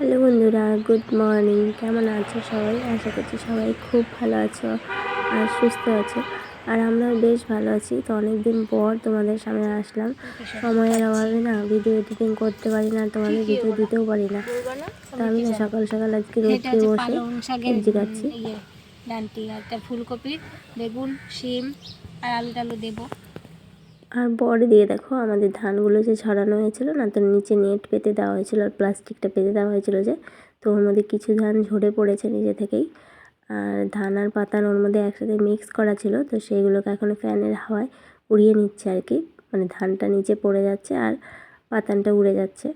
Hello বন্ধুরা good morning. কেমন আছো সবাই? আশা করছি সবাই খুব ভালো আছো আর সুস্থ আছো। আর আমরাও বেশ ভালো আছি। তো অনেকদিন পর তোমাদের সামনে আসলাম। সময়ের অভাবে না ভিডিও এডিটিং করতে পারি না তোমাদের ভিডিও দিতেও পারি না। তো আমি না সকাল সকাল আজকে রোদে বসে সবজি কাটছি। ইয়ে ফুলকপি বেগুন শিম আর আলু টালু দেবো। আর পরে দিয়ে দেখো, আমাদের ধানগুলো যে ছড়ানো হয়েছিল না, তো নিচে নেট পেতে দেওয়া হয়েছিল আর প্লাস্টিকটা পেতে দেওয়া হয়েছিল যে, তো ওর মধ্যে কিছু ধান ঝরে পড়েছে নিজে থেকেই। আর ধান আর পাতান ওর মধ্যে একসাথে মিক্স করা ছিল, তো সেইগুলোকে এখন ফ্যানের হাওয়ায় উড়িয়ে নিচ্ছে আর কি। মানে ধানটা নিচে পড়ে যাচ্ছে আর পাতানটা উড়ে যাচ্ছে।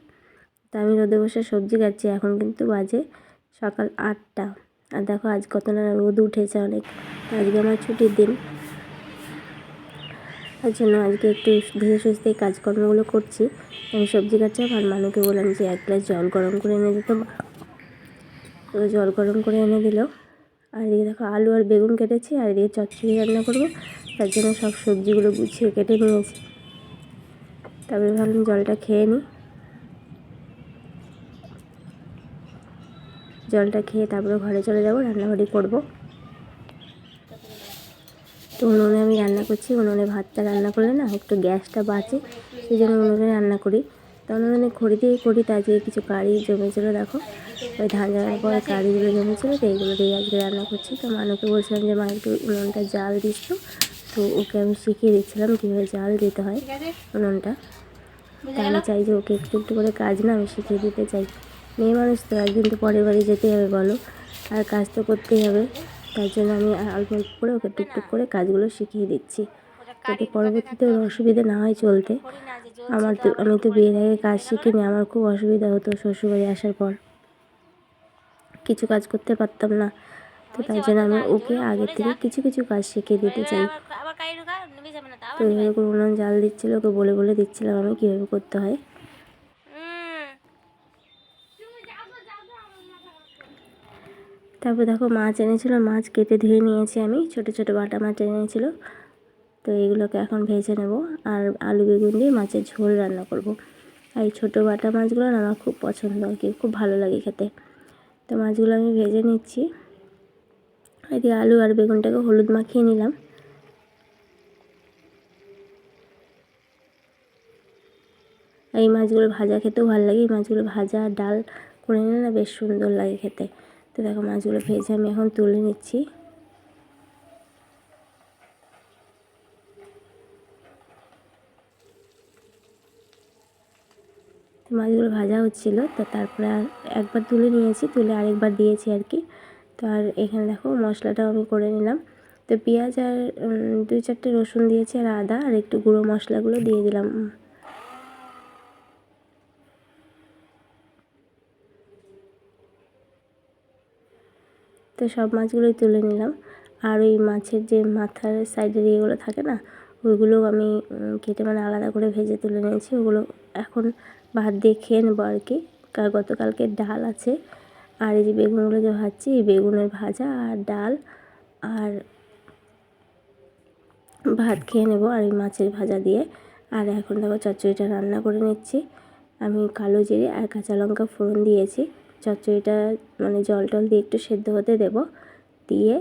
তো আমি রোদে বসে সবজি কাটছি, এখন কিন্তু বাজে সকাল আটটা। আর দেখো আজ কত না রোদ উঠেছে অনেক। আজকে আমার ছুটির দিন। তার জন্য আজকে একটু ধীরে সুস্থে কাজকর্মগুলো করছি। আমি সবজি কাটছিলাম আর মানুকে বললাম যে এক গ্লাস জল গরম করে এনে দিতে তো জল গরম করে এনে দিল। আর এদিকে দেখো আলু আর বেগুন কেটেছি, আর এদিকে চচ্চড়ি রান্না করব। তার জন্য সব সবজিগুলো গুছিয়ে কেটে নিয়েছি। তারপরে ভাবলাম জলটা খেয়ে নিই জলটা খেয়ে তারপরে ঘরে চলে যাব, রান্নাবাড়ি করব। তো উনুনে আমি রান্না করছি, উনুনে ভাতটা রান্না করলে না একটু গ্যাসটা বাঁচে সেই জন্য উনুনে রান্না করি। তো উনুনে খড়ি দিয়ে করি তা আজকে কিছু কারি জমেছিলো দেখো, ওই ধান জানার পরে কারিগুলো জমেছিলো, তো এইগুলো দিয়ে আজকে রান্না করছি। তো মানুকে বলছিলাম যে, মা, একটু উনুনটা জাল দিস তো। তো ওকে আমি শিখিয়ে দিচ্ছিলাম কীভাবে জাল দিতে হয় উনুনটা। তা আমি চাই যে ওকে একটু একটু করে কাজ না আমি শিখিয়ে দিতে চাই। মেয়ে মানুষ তো একদিন তো পরের বাড়ি যেতেই হবে বলো, আর কাজ তো করতেই হবে। তার জন্য আমি অল্প অল্প করে ওকে টুকটুক করে কাজগুলো শিখিয়ে দিচ্ছি। যাতে পরবর্তীতে ওর অসুবিধা না হয় চলতে। আমার তো, আমি তো বিয়ের আগে কাজ শিখিনি, আমার খুব অসুবিধা হতো শ্বশুরবাড়ি আসার পর। কিছু কাজ করতে পারতাম না। তো তাই জন্য আমি ওকে আগে থেকে কিছু কিছু কাজ শিখিয়ে দিতে চাই। তো করে উনুন জাল দিচ্ছিল, ওকে বলে বলে দিচ্ছিলাম আমি কীভাবে করতে হয়। তারপর দেখো মাছ এনেছিল, মাছ কেটে ধুয়ে নিয়েছি আমি, ছোট ছোট বাটা মাছ এনেছিল। তো এইগুলোকে এখন ভেজে নেব আর আলু বেগুন দিয়ে মাছের ঝোল রান্না করব। আর এই ছোটো বাটা মাছগুলো আমার খুব পছন্দ আর কি, খুব ভালো লাগে খেতে। তো মাছগুলো আমি ভেজে নিচ্ছি। এদিকে আলু আর বেগুনটাকে হলুদ মাখিয়ে নিলাম। এই মাছগুলো ভাজা, খেতেও ভালো লাগে। এই মাছগুলো ভাজা ডাল করে নিলে না বেশ সুন্দর লাগে খেতে। তো দেখো মাছগুলো ভেজে আমি এখন তুলে নিচ্ছি। মাছগুলো ভাজা হচ্ছিল, তো তারপরে একবার তুলে নিয়েছি, তুলে আরেকবার দিয়েছি আর কি। তো আর এখানে দেখো মশলাটাও আমি করে নিলাম। তো পেঁয়াজ আর দুই চারটে রসুন দিয়েছি আর আদা আর একটু গুঁড়ো মশলাগুলো দিয়ে দিলাম। তো সব মাছগুলোই তুলে নিলাম। আর ওই মাছের যে মাথার সাইডের ইয়েগুলো থাকে না, ওইগুলো আমি কেটে মানে আলাদা করে ভেজে তুলে নিয়েছি। ওগুলো এখন ভাত দিয়ে খেয়ে নেব আর কি। কার গতকালকে ডাল আছে। আর এই যে বেগুনগুলো যে ভাজছি, এই বেগুনের ভাজা আর ডাল আর ভাত খেয়ে নেব আর এই মাছের ভাজা দিয়ে। আর এখন দেখো চচ্চড়িটা রান্না করে নিচ্ছি। আমি কালো জিরে আর কাঁচা লঙ্কা ফোড়ন দিয়েছি। চচ্চড়িটা মানে জল টল দিয়ে একটু সেদ্ধ হতে দেব দিয়ে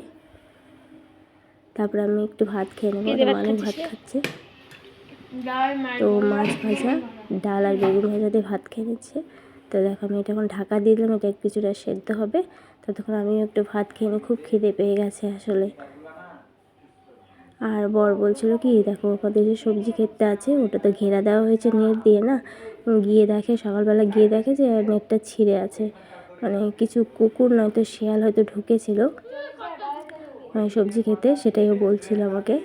তারপরে আমি একটু ভাত খেয়ে নেব। অনেক ভাত খাচ্ছে। তো মাছ ভাজা ডাল আর বেগুন ভাজা দিয়ে ভাত খেয়ে নিচ্ছে। তো দেখো আমি এটা এখন ঢাকা দিয়ে দিলাম এটা কিছুটা সেদ্ধ হবে। ততক্ষণ আমিও একটু ভাত খেয়ে নিই খুব খিদে পেয়ে গেছে আসলে। আর বর বলছিল কি দেখো ওখানে যে সবজি ক্ষেতটা আছে ওটা তো ঘেরা দেওয়া হয়েছে নেট দিয়ে না। গিয়ে দেখে, সকালবেলা গিয়ে দেখে যে নেটটা ছিঁড়ে আছে। মানে কিছু কুকুর নয়তো শিয়াল হয়তো ঢুকেছিল। মানে সবজি খেতে, সেটাই ও বলছিল আমাকে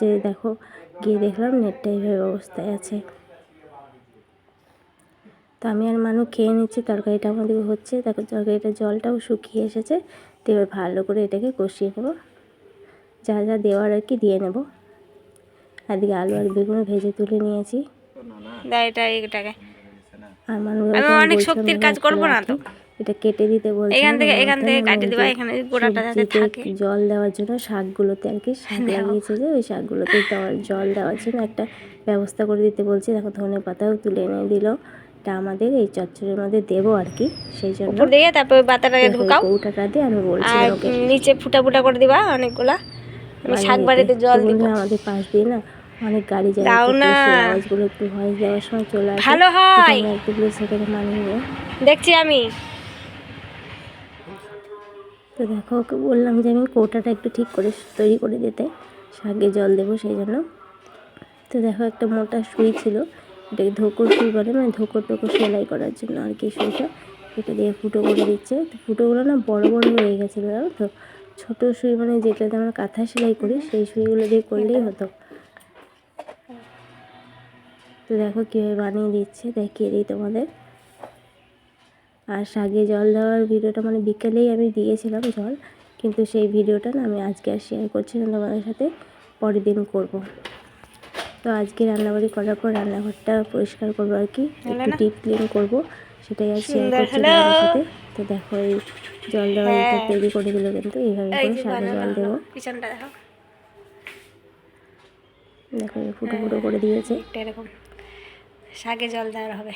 যে দেখো, গিয়ে দেখলাম নেটটা এইভাবে অবস্থায় আছে। তো আমি আর মানু খেয়ে নিচ্ছি, তরকারিটা আমাদের হচ্ছে। দেখো, তরকারিটা জলটাও শুকিয়ে এসেছে। তো এবার ভালো করে এটাকে কষিয়ে নেব। যা যা দেওয়ার আর কি দিয়ে নেব। এদিকে আলু আর বেগুন ভেজে তুলে নিয়েছি। দেয় এটা এটাকে। আমি অনেক শক্তির কাজ করব না তো। এটা কেটে দিতে বলছে এখান থেকে এখান থেকে কাটিয়ে দিবা। এখানে গোড়াটা যাতে থাকে। জল দেওয়ার জন্য শাকগুলোতে আর কি শাক লাগিয়েছে যে ওই শাকগুলোতে জল দেওয়ার জন্য একটা ব্যবস্থা করে দিতে বলছি। দেখো ধনে পাতাও তুলে এনে দিল। এটা আমাদের এই চচ্চড়ের মধ্যে দেবো আর কি সেই জন্য। দিয়ে তারপর বাতাটাকে ঢুকাও। কৌটাটা দিয়ে আমি আর নিচে ফুটা ফুটা করে দিবা অনেকগুলা। আমি শাক বাড়িতে জল দিব। আমাদের পাশ দিয়ে না অনেক গাড়ি যায় দাও না। আওয়াজগুলো একটু ভয়েস দেওয়ার সময় চলে আসে। ভালো হয়। একটু প্লিজ সেটাকে মানিয়ে দেখছি আমি। তো দেখো ওকে বললাম যে আমি কৌটাটা একটু ঠিক করে তৈরি করে দিতে শাকে জল দেবো সেই জন্য। তো দেখো একটা মোটা সুই ছিল এটাকে ধোকর সুই বলে মানে ধোকর টোকর সেলাই করার জন্য আর কি সুইটা। এটা দিয়ে ফুটো করে দিচ্ছে। তো ফুটোগুলো না বড় বড় হয়ে গেছিল জানো তো? ছোটো সুই মানে যেটাতে আমরা কাঁথা সেলাই করি সেই সুইগুলো দিয়ে করলেই হতো। তো দেখো কীভাবে বানিয়ে দিচ্ছে দেখিয়ে দিই তোমাদের। আর শাকে জল দেওয়ার ভিডিওটা মানে বিকেলেই আমি দিয়েছিলাম জল কিন্তু সেই ভিডিওটা না আমি আজকে আর শেয়ার করছি না তোমাদের সাথে পরের দিন করব। তো আজকে রান্নাবাড়ি করার পর রান্নাঘরটা পরিষ্কার করব আর কি একটু ডিপ ক্লিন করব সেটাই আর শেয়ার করছি তোমাদের সাথে। তো দেখো এই জল দেওয়ার হ্যাঁ। তৈরি করে দিল কিন্তু এইভাবে এই করে শাকে জল দেবো। দেখো। দেখো ফুটো ফুটো করে দিয়েছে। এরকম। শাকে জল দেওয়ার হবে।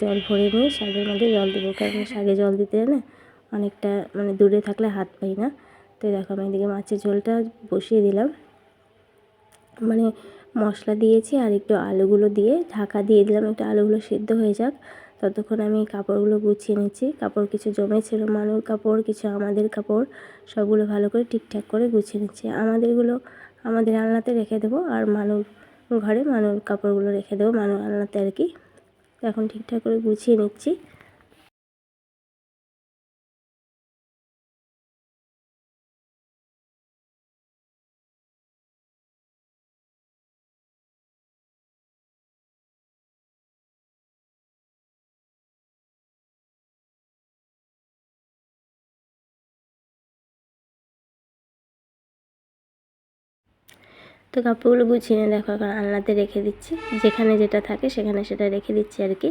জল ভরে নিয়ে শাকের মধ্যে জল দেবো, কারণ শাকে জল দিতে না অনেকটা মানে দূরে থাকলে হাত পাই না। তো দেখো আমি এদিকে মাছের ঝোলটা বসিয়ে দিলাম। মানে মশলা দিয়েছি আর একটু আলুগুলো দিয়ে ঢাকা দিয়ে দিলাম, একটু আলুগুলো সিদ্ধ হয়ে যাক। ততক্ষণ আমি কাপড়গুলো গুছিয়ে নিচ্ছি। কাপড় কিছু জমেছিল মানুর কাপড়, কিছু আমাদের কাপড়, সবগুলো ভালো করে ঠিকঠাক করে গুছিয়ে নিচ্ছি। আমাদেরগুলো, আমাদের আলনাতে রেখে দেবো আর মানুর ঘরে মানুর কাপড়গুলো রেখে দেবো। মানুর আলনাতে আর কি। এখন ঠিকঠাক করে গুছিয়ে নিচ্ছি। তো কাপড়গুলো গুছিয়ে নিয়ে দেখো, এখন আলনাতে রেখে দিচ্ছি। যেখানে যেটা থাকে সেখানে সেটা রেখে দিচ্ছি আর কি।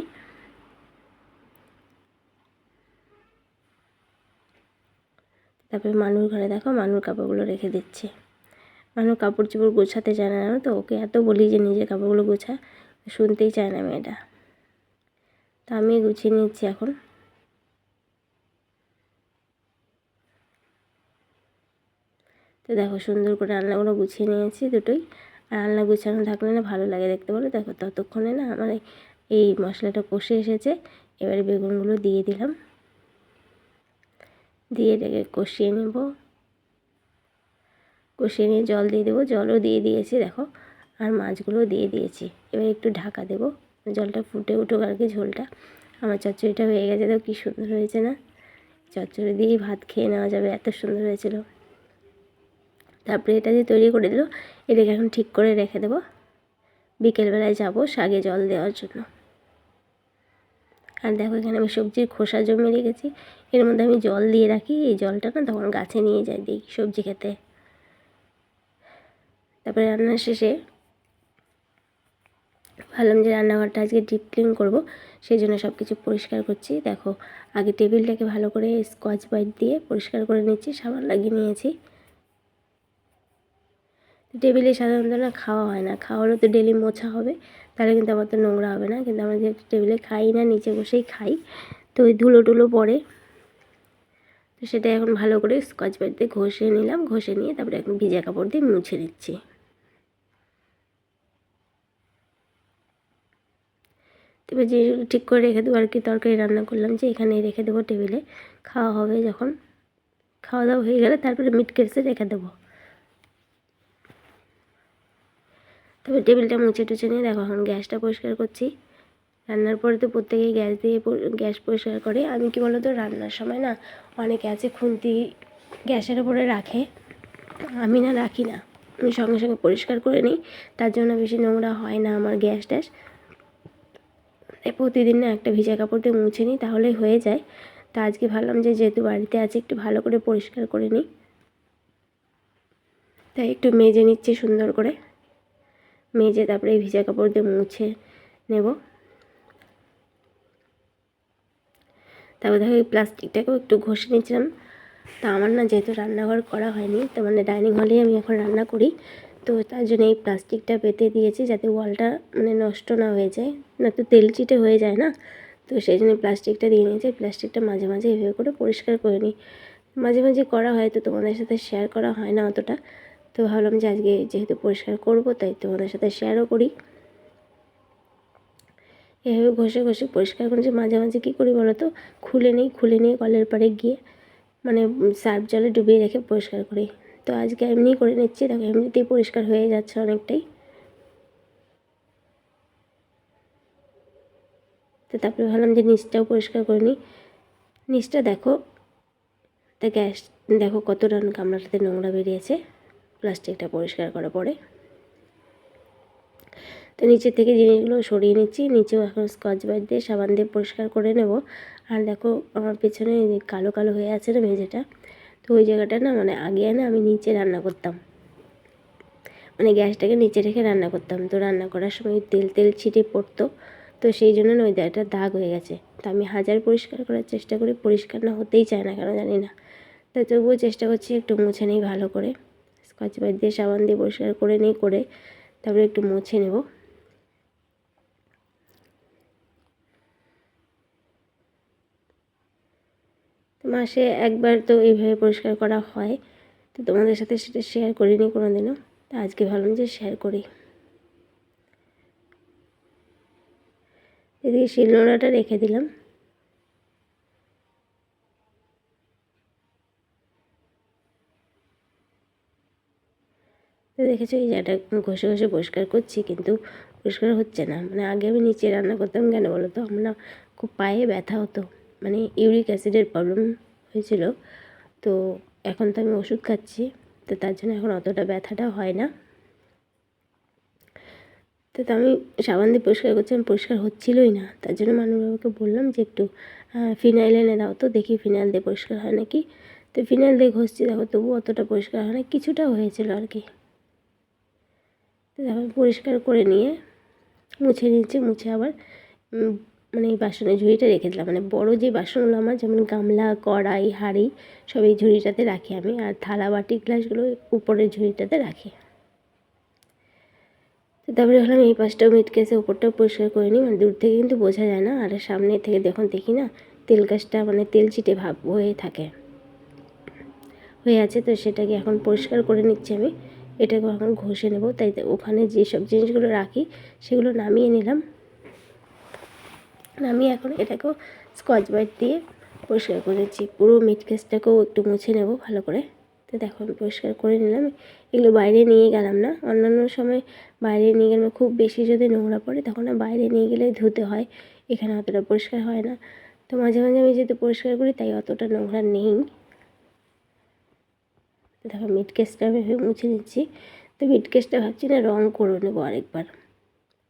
তারপরে মানুর ঘরে দেখো, মানুর কাপড়গুলো রেখে দিচ্ছি। মানুর কাপড় চোপড় গোছাতে চায় না তো? ওকে এত বলি যে নিজের কাপড়গুলো গোছা, শুনতেই চায় না মেয়েটা। তো আমি গুছিয়ে নিচ্ছি এখন। তো দেখো সুন্দর করে রান্নাগুলো গুছিয়ে নিয়েছি দুটোই। আর রান্না গুছানো থাকলে না ভালো লাগে দেখতে বলো। দেখো ততক্ষণে না আমার এই- এই মশলাটা কষে এসেছে। এবারে বেগুনগুলো দিয়ে দিলাম। দিয়ে এটাকে কষিয়ে নেব। কষিয়ে নিয়ে জল দিয়ে দেবো। জলও দিয়ে দিয়েছি দেখো। আর মাছগুলো দিয়ে দিয়েছি। এবার একটু ঢাকা দেবো। জলটা ফুটে উঠুক আর কি ঝোলটা। আমার চচ্চড়িটা হয়ে গেছে তো কী সুন্দর হয়েছে না? চচ্চড়ি দিয়েই ভাত খেয়ে নেওয়া যাবে। এত সুন্দর হয়েছিল। তারপরে এটা যে তৈরি করে দিল, এটাকে এখন ঠিক করে রেখে দেবো। বিকেলবেলায় যাব শাকে জল দেওয়ার জন্য। আর দেখো এখানে আমি সবজির খোসা জমিয়ে রেখেছি। এর মধ্যে আমি জল দিয়ে রাখি। এই জলটা না তখন গাছে নিয়ে যাই দিই সবজি খেতে। তারপরে রান্নার শেষে ভাবলাম যে রান্নাঘরটা আজকে ডিপ ক্লিন করব সেই জন্য সব কিছু পরিষ্কার করছি। দেখো, আগে টেবিলটাকে ভালো করে স্কচ বাইট দিয়ে পরিষ্কার করে নিচ্ছি, সাবান লাগিয়ে নিয়েছি। টেবিলে সাধারণত না খাওয়া হয় না। খাওয়া হলে তো ডেলি মোছা হবে, তাহলে কিন্তু আমার তো নোংরা হবে না। কিন্তু আমরা যেহেতু টেবিলে খাই না, নিচে বসেই খাই, তো ওই ধুলো টুলো পড়ে তো সেটা এখন ভালো করে স্কচ দিয়ে ঘষে নিলাম, ঘষে নিয়ে তারপরে এখন ভিজা কাপড় দিয়ে মুছে দিচ্ছি। এবার যেগুলো ঠিক করে রেখে দেবো, আর কি তরকারি রান্না করলাম যে এখানে রেখে দেবো টেবিলে খাওয়া হবে যখন। খাওয়া দাওয়া হয়ে গেলে তারপরে মিট কেসে রেখে দেবো। তবে টেবিলটা মুছে টুছে নিয়ে দেখো, এখন গ্যাসটা পরিষ্কার করছি। রান্নার পরে তো প্রত্যেকেই গ্যাস দিয়ে গ্যাস পরিষ্কার করে। আমি কি তো রান্নার সময় না অনেকে আছে খুন্তি গ্যাসের উপরে রাখে। আমি না রাখি না। আমি সঙ্গে সঙ্গে পরিষ্কার করে নিই। তার জন্য বেশি নোংরা হয় না আমার গ্যাস ট্যাস। তাই প্রতিদিন না একটা ভিজা কাপড় দিয়ে মুছে নিই, তাহলেই হয়ে যায়। তা আজকে ভাবলাম যে যেহেতু বাড়িতে আছে, একটু ভালো করে পরিষ্কার করে নিই। তাই একটু মেজে নিচ্ছি সুন্দর করে। মেজে তারপরে ভিজা কাপড় দিয়ে মুছে নেব। তারপর দেখো এই প্লাস্টিকটাকেও একটু ঘষে নিয়েছিলাম। তা আমার না যেহেতু রান্নাঘর করা হয়নি, তো মানে ডাইনিং হলেই আমি এখন রান্না করি। তো তার জন্য এই প্লাস্টিকটা পেতে দিয়েছি যাতে ওয়ালটা মানে নষ্ট না হয়ে যায়, না তো তেল চিটে হয়ে যায় না। তো সেই জন্য প্লাস্টিকটা দিয়ে নিয়েছি, প্লাস্টিকটা মাঝে মাঝে এভাবে করে পরিষ্কার করে নিই। মাঝে মাঝে করা হয় তো তোমাদের সাথে শেয়ার করা হয় না অতটা। তো ভাবলাম যে আজকে যেহেতু পরিষ্কার করব, তাই তোমাদের সাথে শেয়ারও করি। এভাবে ঘষে ঘষে পরিষ্কার করেছি। মাঝে মাঝে কী করি বলো তো খুলে নিই, খুলে নিয়ে কলের পাড়ে গিয়ে মানে সার্ফ জলে ডুবিয়ে রেখে পরিষ্কার করি। তো আজকে এমনিই করে নিচ্ছি। দেখো, এমনিতেই পরিষ্কার হয়ে যাচ্ছে অনেকটাই। তো তারপরে ভাবলাম যে নিচটাও পরিষ্কার করে নিই। নিচটা দেখো, তা গ্যাস, দেখো কত রান গামলাটাতে নোংরা বেরিয়েছে। প্লাস্টিকটা পরিষ্কার করার পরে। তো নিচের থেকে জিনিসগুলো সরিয়ে নিচ্ছি। নিচেও এখন স্কচ ব্রাইট দিয়ে সাবান দিয়ে পরিষ্কার করে নেব। আর দেখো আমার পেছনে কালো কালো হয়ে আছে না মেঝেটা তো ওই জায়গাটা না মানে আগে না আমি নিচে রান্না করতাম। মানে গ্যাসটাকে নিচে রেখে রান্না করতাম। তো রান্না করার সময় তেল তেল ছিটে পড়তো। তো সেই জন্য না ওই জায়গাটা দাগ হয়ে গেছে। তো আমি হাজার পরিষ্কার করার চেষ্টা করি, পরিষ্কার না হতেই চায় না কেন জানি না। তো তবুও চেষ্টা করছি একটু মুছে নিই ভালো করে। স্কচ ব্রাইট দিয়ে সাবান দিয়ে পরিষ্কার করে নিই, করে তারপরে একটু মুছে নেব। মাসে একবার তো এইভাবে পরিষ্কার করা হয়, তো তোমাদের সাথে সেটা শেয়ার করিনি কোনো দিনও তো আজকে ভাবলাম যে শেয়ার করি। এদিকে শিলনোড়াটা রেখে দিলাম। দেখেছ? এই জায়গাটা ঘষে ঘষে পরিষ্কার করছি কিন্তু পরিষ্কার হচ্ছে না। মানে আগে আমি নিচে রান্না করতাম কেন বলো তো আমার খুব পায়ে ব্যথা হতো। মানে ইউরিক অ্যাসিডের প্রবলেম হয়েছিল। তো এখন তো আমি ওষুধ খাচ্ছি। তো তার জন্য এখন অতটা ব্যথাটা হয় না। তো তো আমি সাবান দিয়ে পরিষ্কার করছিলাম পরিষ্কার হচ্ছিলোই না। তার জন্য মানুষবাবুকে বললাম যে একটু ফিনাইল এনে দাও তো। দেখি ফিনাইল দিয়ে পরিষ্কার হয় নাকি? তো ফিনাইল দিয়ে ঘষছি। দেখো তবু অতটা পরিষ্কার হয় না। কিছুটা হয়েছিল আর কি। তো দেখো পরিষ্কার করে নিয়ে মুছে নিচ্ছে মুছে আবার মানে এই বাসনের ঝুড়িটা রেখে দিলাম। মানে বড় যে বাসনগুলো আমার, যেমন গামলা, কড়াই, হাঁড়ি, সব এই ঝুড়িটাতে রাখি আমি। আর থালা বাটি গ্লাসগুলো উপরের ঝুড়িটাতে রাখি। তো তারপরে ভাবলাম এই পাশটাও মিটকেসে ওপরটাও পরিষ্কার করে নিই। মানে দূর থেকে কিন্তু বোঝা যায় না। আর সামনে থেকে দেখুন দেখি না, তেল গাছটা মানে তেল চিটে ভাব হয়ে থাকে, হয়ে আছে। তো সেটাকে এখন পরিষ্কার করে নিচ্ছি আমি। এটাকে এখন ঘষে নেব। তাই ওখানে যেসব জিনিসগুলো রাখি, সেগুলো নামিয়ে নিলাম। নামিয়ে এখন এটাকেও স্কচ ব্রাইট দিয়ে পরিষ্কার করে নিচ্ছি। পুরো মিট কেসটাকেও একটু মুছে নেব ভালো করে। তো দেখো আমি পরিষ্কার করে নিলাম। এগুলো বাইরে নিয়ে গেলাম না। অন্যান্য সময় বাইরে নিয়ে গেলে খুব বেশি যদি নোংরা পড়ে, তখন বাইরে নিয়ে গেলে ধুতে হয়। এখানে অতটা পরিষ্কার হয় না। তো মাঝে মাঝে আমি যেহেতু পরিষ্কার করি, তাই অতটা নোংরা নেই। দেখো মিট কেসটা আমি মুছে নিচ্ছি। তো মিট কেসটা ভাবছি না রঙ করে নেব আরেকবার।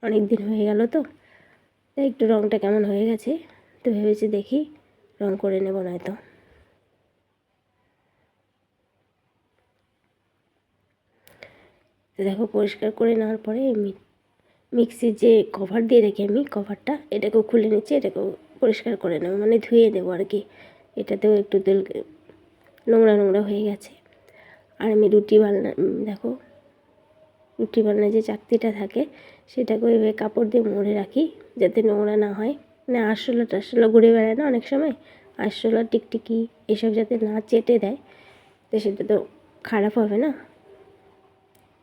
অনেক দিন হয়ে গেল তো, তাই একটু রঙটা কেমন হয়ে গেছে, তো ভেবেছি দেখি রঙ করে নেব নয়তো। দেখো পরিষ্কার করে নেওয়ার পরে মিক্সির যে কভার দিয়ে রেখে আমি কভারটা এটাকেও খুলে নিচ্ছি, এটাকেও পরিষ্কার করে নেব মানে ধুয়ে দেবো আর কি। এটাতেও একটু তেল, নোংরা নোংরা হয়ে গেছে। আর আমি রুটি বালনা দেখো, রুটি বালনায় যে চাকতিটা থাকে সেটাকে ওইভাবে কাপড় দিয়ে মুড়ে রাখি যাতে নোংরা না হয়। মানে আরশোলা টারশোলা ঘুরে বেড়ায় না অনেক সময়? আরশোলা, টিকটিকি, এসব যাতে না চেটে দেয়, তো সেটা তো খারাপ হবে না?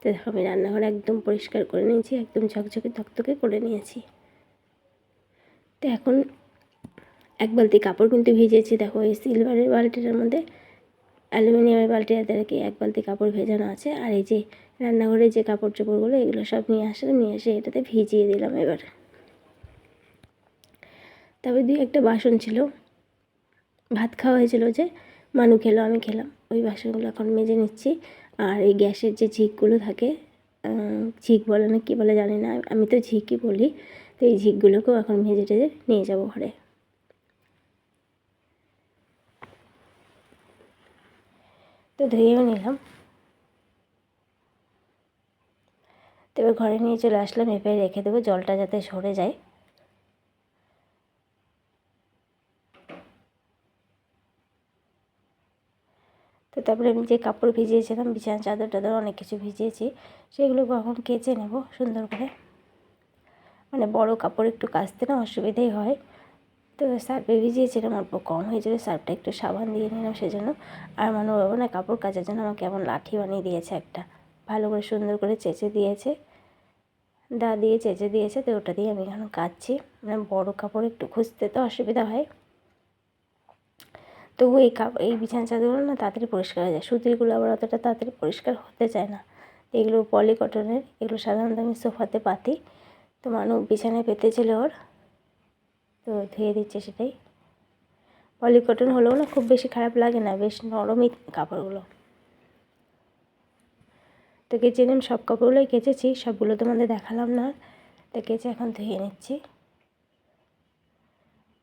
তো দেখো, আমি রান্নাঘর একদম পরিষ্কার করে নিয়েছি, একদম ঝকঝকে থকথকে করে নিয়েছি। তো এখন এক বালতি কাপড় কিন্তু ভিজেছি, দেখো, এই সিলভারের বালতিটার মধ্যে। অ্যালুমিনিয়ামের বালতিটাতে আর কি এক বালতি কাপড় ভেজানো আছে। আর এই যে রান্নাঘরে যে কাপড় চোপড়গুলো, এগুলো সব নিয়ে আসলে নিয়ে এসে এটাতে ভিজিয়ে দিলাম এবার। তবে দুই একটা বাসন ছিল। ভাত খাওয়া হয়েছিল যে মানু খেলো, আমি খেলাম। ওই বাসনগুলো এখন মেজে নিচ্ছি। আর এই গ্যাসের যে ঝিকগুলো থাকে ঝিক বলে না, কী বলে জানি না, আমি তো ঝিকই বলি। তো এই ঝিকগুলোকেও এখন মেজে টেজে নিয়ে যাব ঘরে। তো ধুয়েও নিলাম। তো এবার ঘরে নিয়ে চলে আসলাম, এবার রেখে দেবো, জলটা যাতে সরে যায়। তো তারপরে আমি যে কাপড় ভিজিয়েছিলাম, বিছানা, চাদর টাদর অনেক কিছু ভিজিয়েছি, সেগুলো কখন কেচে নেব সুন্দর করে। মানে বড় কাপড় একটু কাচতে না অসুবিধেই হয়। তো সার্ফে ভিজিয়েছিলাম অল্প কম হয়েছিল সার্ফটা একটু সাবান দিয়ে নিলাম সেজন্য। আর মানে বাবা না কাপড় কাচার জন্য আমাকে এমন লাঠি বানিয়ে দিয়েছে একটা। ভালো করে সুন্দর করে চেঁচে দিয়েছে। দা দিয়ে চেঁচে দিয়েছে, তো ওটা দিয়ে আমি এখন কাচ্ছি। মানে বড়ো কাপড় একটু খুঁজতে তো অসুবিধা হয়। তবু এই কাপ, এই বিছানা চাদরগুলো না তাড়াতাড়ি পরিষ্কার হয়ে যায়। সুতিরগুলো আবার অতটা তাড়াতাড়ি পরিষ্কার হতে চায় না। এগুলো পলি কটনের এগুলো সাধারণত আমি সোফাতে পাতি। তো মানুষ বিছানায় পেতেছিল ওর। তো ধুয়ে দিচ্ছে সেটাই। পলি কটন হলেও না খুব বেশি খারাপ লাগে না, বেশ নরমই কাপড়গুলো। তো কেচে নিলাম, সব কাপড়গুলোই কেচেছি, সবগুলো তোমাদের দেখালাম না। তো কেচে এখন ধুয়ে নিচ্ছি।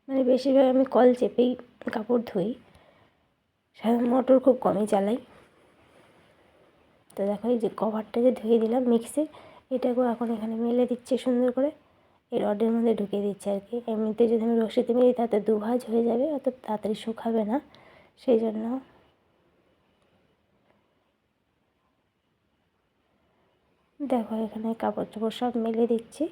মানে বেশিরভাগ আমি কল চেপেই কাপড় ধুই মোটর খুব কমই চালাই। তো দেখো এই যে কভারটা যে ধুয়ে দিলাম মিক্সে এটাকেও এখন এখানে মেলে দিচ্ছে সুন্দর করে। এই রডের মধ্যে ঢুকিয়ে দিচ্ছি আর কি। এমনিতে যদি আমি রশিতে মেলি তাতে দু ভাঁজ হয়ে যাবে অত তাড়াতাড়ি শুকাবে না। সেই জন্য দেখো এখানে কাপড় চোপড় সব মেলে দিচ্ছি।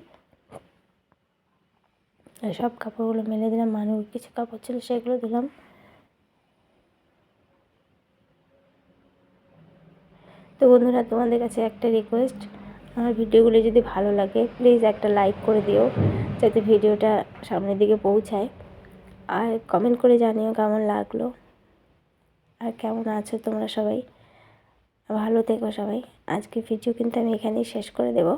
সব কাপড়গুলো মেলে দিলাম মানুষ কিছু কাপড় ছিল সেগুলো দিলাম। তো বন্ধুরা, তোমাদের কাছে একটা রিকোয়েস্ট আমার ভিডিওগুলো যদি ভালো লাগে প্লিজ একটা লাইক করে দিও, যাতে ভিডিওটা সামনের দিকে পৌঁছায়। আর কমেন্ট করে জানিও কেমন লাগল। আর কেমন আছো তোমরা সবাই? ভালো থেকো সবাই। আজকে ভিডিও কিন্তু আমি এখানেই শেষ করে দেব।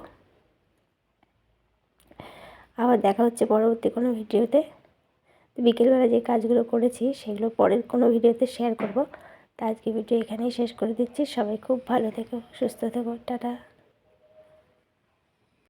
আবার দেখা হচ্ছে পরবর্তী কোনো ভিডিওতে। বিকেলবেলা যে কাজগুলো করেছি, সেগুলো পরের কোনো ভিডিওতে শেয়ার করব। তা আজকে ভিডিও এখানেই শেষ করে দিচ্ছি। সবাই খুব ভালো থেকো, সুস্থ থেকো। টাটা।